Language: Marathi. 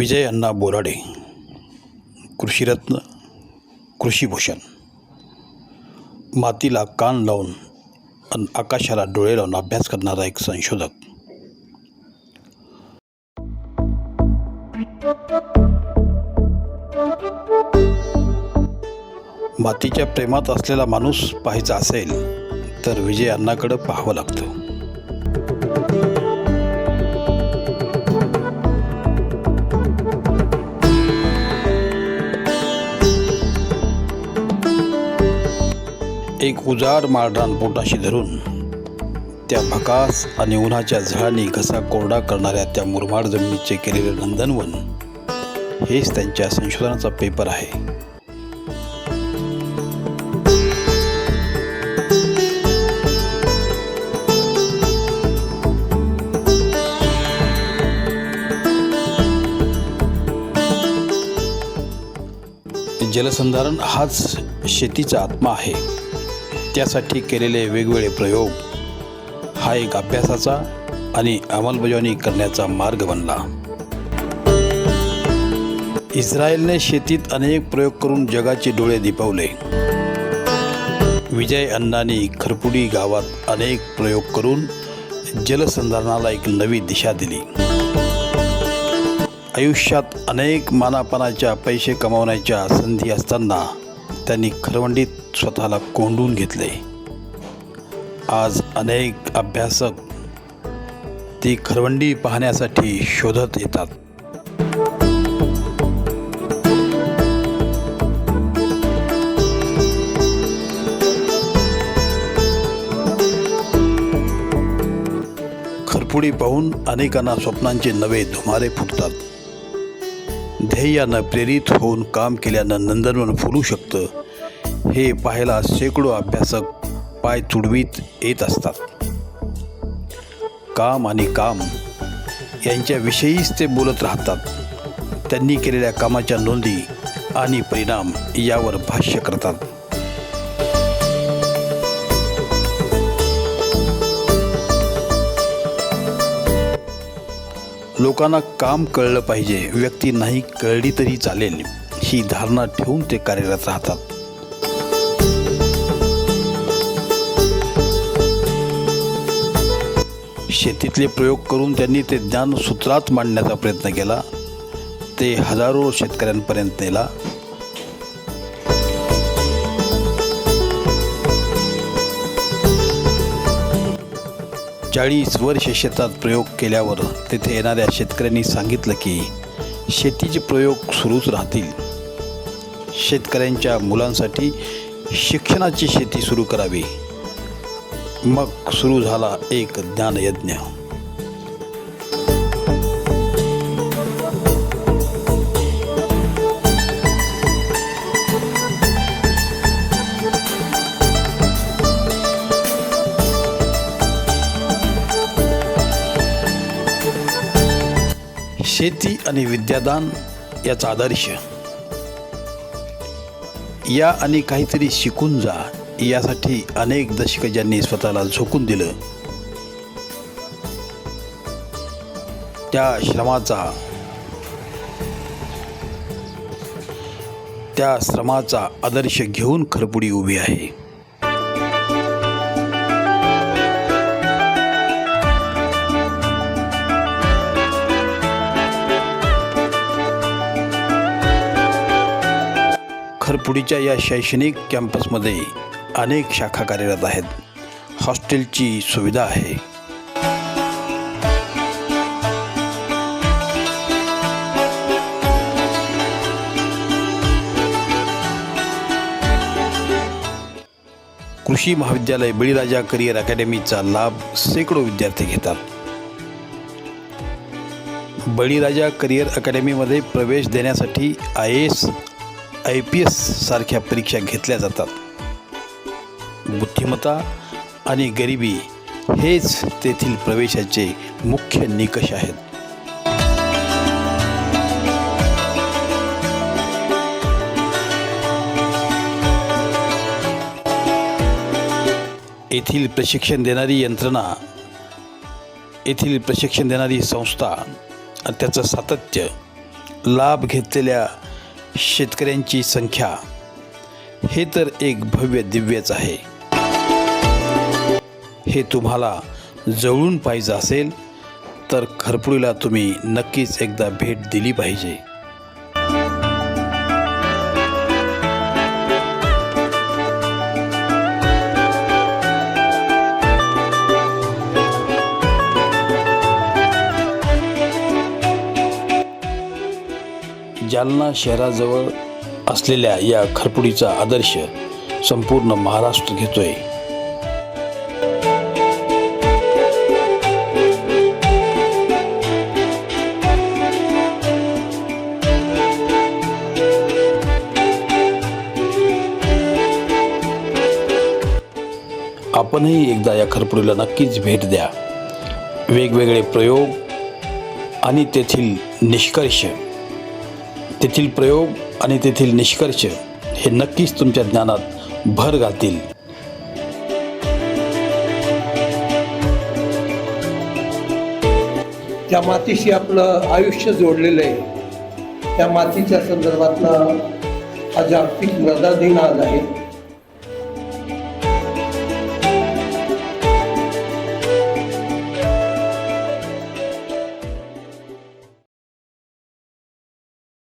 विजय अण्णा बोराडे कृषीरत्न कृषीभूषण. मातीला कान लावून अन आकाशाला डोळे लावून अभ्यास करणारा एक संशोधक. मातीच्या प्रेमात असलेला माणूस पाहायचा असेल तर विजय अण्णाकडं पाहावं लागतं. एक उजाड माळरान पोटाशी धरून त्या भकास आणि उन्हाच्या झळांनी घसा कोरडा करणाऱ्या त्या मुरमाड जमिनीचे केलेले नंदनवन हेच त्यांच्या संशोधनाचा पेपर आहे. जलसंधारण हाच शेतीचा आत्मा आहे. त्यासाठी केलेले वेगवेगळे प्रयोग हा एक अभ्यासाचा आणि अंमलबजावणी करण्याचा मार्ग बनला. इस्रायलने शेतीत अनेक प्रयोग करून जगाचे डोळे दिपवले. विजय अण्णांनी खरपुडी गावात अनेक प्रयोग करून जलसंधारणाला एक नवी दिशा दिली. आयुष्यात अनेक मानापणाच्या पैसे कमावण्याच्या संधी असताना त्यांनी खरवंडीत स्वतःला कोंडून घेतले. आज अनेक अभ्यासक ती खरवंडी पाहण्यासाठी शोधत येतात. खरपुडी पाहून अनेकांना स्वप्नांचे नवे धुमारे फुटतात. ध्येयानं प्रेरित होऊन काम केल्यानं नंदनवन फुलू शकतं. हे पाहायला शेकडो अभ्यासक पाय तुडवीत येत असतात. काम आणि काम यांच्याविषयीच ते बोलत राहतात. त्यांनी केलेल्या कामाच्या नोंदी आणि परिणाम यावर भाष्य करतात. लोकांना काम कळलं पाहिजे. व्यक्ती नाही कळली तरी चालेल. ही धारणा ठेवून ते कार्यरत राहतात. शेतीतले प्रयोग करून त्यांनी ते ज्ञान सूत्रात मांडण्याचा प्रयत्न केला. ते हजारो शेतकऱ्यांपर्यंत नेला. चाळीस वर्ष शेतात प्रयोग केल्यावर तेथे येणाऱ्या शेतकऱ्यांनी सांगितलं की शेतीचे प्रयोग सुरूच राहतील. शेतकऱ्यांच्या मुलांसाठी शिक्षणाची शेती सुरू करावी. मग सुरू झाला एक ज्ञानयज्ञ. शेती आणि विद्यादान याचा आदर्श. या आणि काहीतरी शिकून जा यासाठी अनेक दशक ज्यांनी स्वतःला झोकून दिलं. त्या श्रमाचा त्या श्रमाचा आदर्श घेऊन खरपुडी उभी आहे. खरपुडीच्या या शैक्षणिक कॅम्पसमध्ये अनेक शाखा कार्यरत आहेत. हॉस्टेलची सुविधा आहे. कृषी महाविद्यालय बळीराजा करिअर अकॅडमीचा लाभ शेकडो विद्यार्थी घेतात. बळीराजा करिअर अकॅडमीमध्ये प्रवेश देण्यासाठी I S I P S सारख्या परीक्षा घेतल्या जातात. बुद्धिमत्ता आणि गरिबी हेच तेथील प्रवेशाचे मुख्य निकष आहेत. येथील प्रशिक्षण देणारी यंत्रणा येथील प्रशिक्षण देणारी संस्था आणि त्याचं सातत्य लाभ घेतलेल्या शेतकऱ्यांची संख्या हे तर एक भव्य दिव्यच आहे. हे तुम्हाला जवळून पाहिजे असेल तर खरपुडीला तुम्ही नक्कीच एकदा भेट दिली पाहिजे. जालना शहराजवळ असलेल्या या खरपुडीचा आदर्श संपूर्ण महाराष्ट्र घेतोय. आपणही एकदा या खरपुडीला नक्कीच भेट द्या. वेगवेगळे प्रयोग आणि तेथील निष्कर्ष तेथील प्रयोग आणि तेथील निष्कर्ष हे नक्कीच तुमच्या ज्ञानात भर घालतील. त्या मातीशी आपलं आयुष्य जोडलेलं आहे. त्या मातीच्या संदर्भातला हा जागतिक मृदा दिन आज आहे.